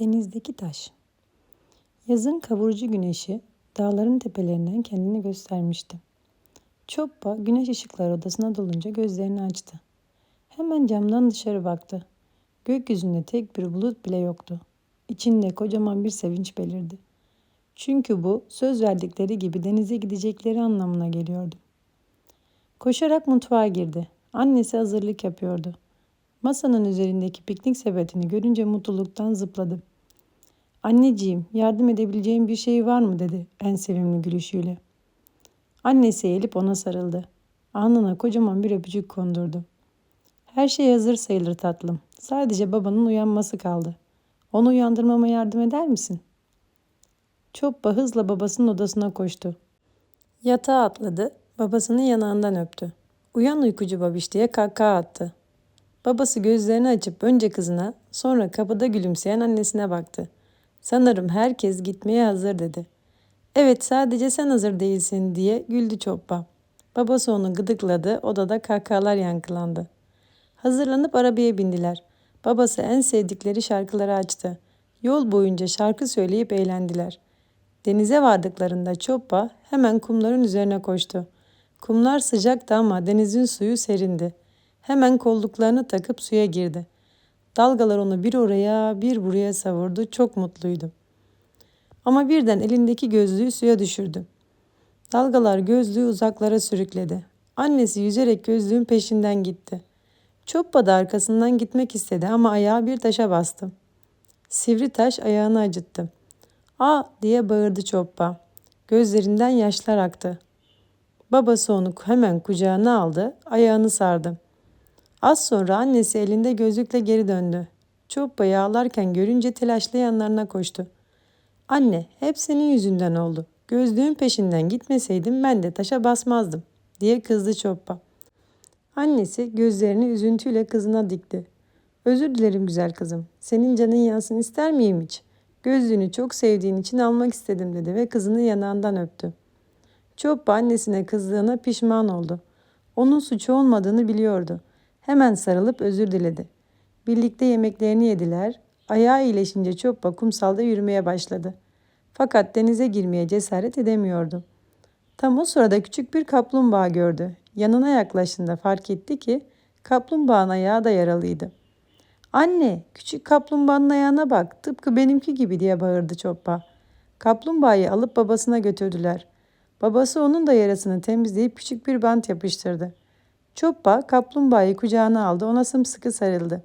Denizdeki taş. Yazın kavurucu güneşi dağların tepelerinden kendini göstermişti. Çoppa güneş ışıkları odasına dolunca gözlerini açtı. Hemen camdan dışarı baktı. Gökyüzünde tek bir bulut bile yoktu. İçinde kocaman bir sevinç belirdi. Çünkü bu söz verdikleri gibi denize gidecekleri anlamına geliyordu. Koşarak mutfağa girdi. Annesi hazırlık yapıyordu. Masanın üzerindeki piknik sepetini görünce mutluluktan zıpladı. Anneciğim, yardım edebileceğim bir şey var mı dedi en sevimli gülüşüyle. Annesi eğilip ona sarıldı. Alnına kocaman bir öpücük kondurdu. Her şey hazır sayılır tatlım. Sadece babanın uyanması kaldı. Onu uyandırmama yardım eder misin? Çoppa hızla babasının odasına koştu. Yatağa atladı, babasının yanağından öptü. Uyan uykucu babiş diye kahkaha attı. Babası gözlerini açıp önce kızına, sonra kapıda gülümseyen annesine baktı. Sanırım herkes gitmeye hazır dedi. Evet sadece sen hazır değilsin diye güldü Çoppa. Babası onu gıdıkladı, odada kahkahalar yankılandı. Hazırlanıp arabaya bindiler. Babası en sevdikleri şarkıları açtı. Yol boyunca şarkı söyleyip eğlendiler. Denize vardıklarında Çoppa hemen kumların üzerine koştu. Kumlar sıcaktı ama denizin suyu serindi. Hemen kolluklarını takıp suya girdi. Dalgalar onu bir oraya bir buraya savurdu. Çok mutluydu. Ama birden elindeki gözlüğü suya düşürdü. Dalgalar gözlüğü uzaklara sürükledi. Annesi yüzerek gözlüğün peşinden gitti. Çoppa da arkasından gitmek istedi ama ayağı bir taşa bastı. Sivri taş ayağını acıttı. Aa diye bağırdı Çoppa. Gözlerinden yaşlar aktı. Babası onu hemen kucağına aldı, ayağını sardı. Az sonra annesi elinde gözlükle geri döndü. Çoppa'yı ağlarken görünce telaşlı yanlarına koştu. Anne, hep senin yüzünden oldu. Gözlüğün peşinden gitmeseydim ben de taşa basmazdım, diye kızdı Çoppa. Annesi gözlerini üzüntüyle kızına dikti. Özür dilerim güzel kızım. Senin canın yansın ister miyim hiç? Gözlüğünü çok sevdiğin için almak istedim dedi ve kızını yanağından öptü. Çoppa annesine kızdığına pişman oldu. Onun suçu olmadığını biliyordu. Hemen sarılıp özür diledi. Birlikte yemeklerini yediler. Ayağı iyileşince Çoppa kumsalda yürümeye başladı. Fakat denize girmeye cesaret edemiyordu. Tam o sırada küçük bir kaplumbağa gördü. Yanına yaklaştığında fark etti ki kaplumbağanın ayağı da yaralıydı. Anne, küçük kaplumbağanın ayağına bak, tıpkı benimki gibi diye bağırdı Çoppa. Kaplumbağayı alıp babasına götürdüler. Babası onun da yarasını temizleyip küçük bir bant yapıştırdı. Çoppa kaplumbağayı kucağına aldı, ona sımsıkı sarıldı.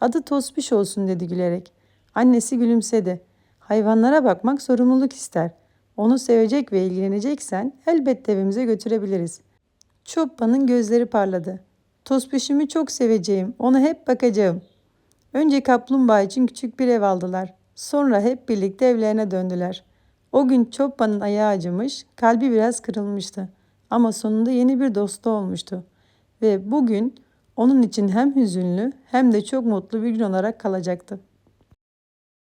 Adı Tospiş olsun dedi gülerek. Annesi gülümsedi. Hayvanlara bakmak sorumluluk ister. Onu sevecek ve ilgileneceksen elbette evimize götürebiliriz. Çoppa'nın gözleri parladı. Tospişimi çok seveceğim, ona hep bakacağım. Önce kaplumbağa için küçük bir ev aldılar. Sonra hep birlikte evlerine döndüler. O gün Çoppa'nın ayağı acımış, kalbi biraz kırılmıştı. Ama sonunda yeni bir dostu olmuştu. Ve bugün onun için hem hüzünlü hem de çok mutlu bir gün olarak kalacaktı.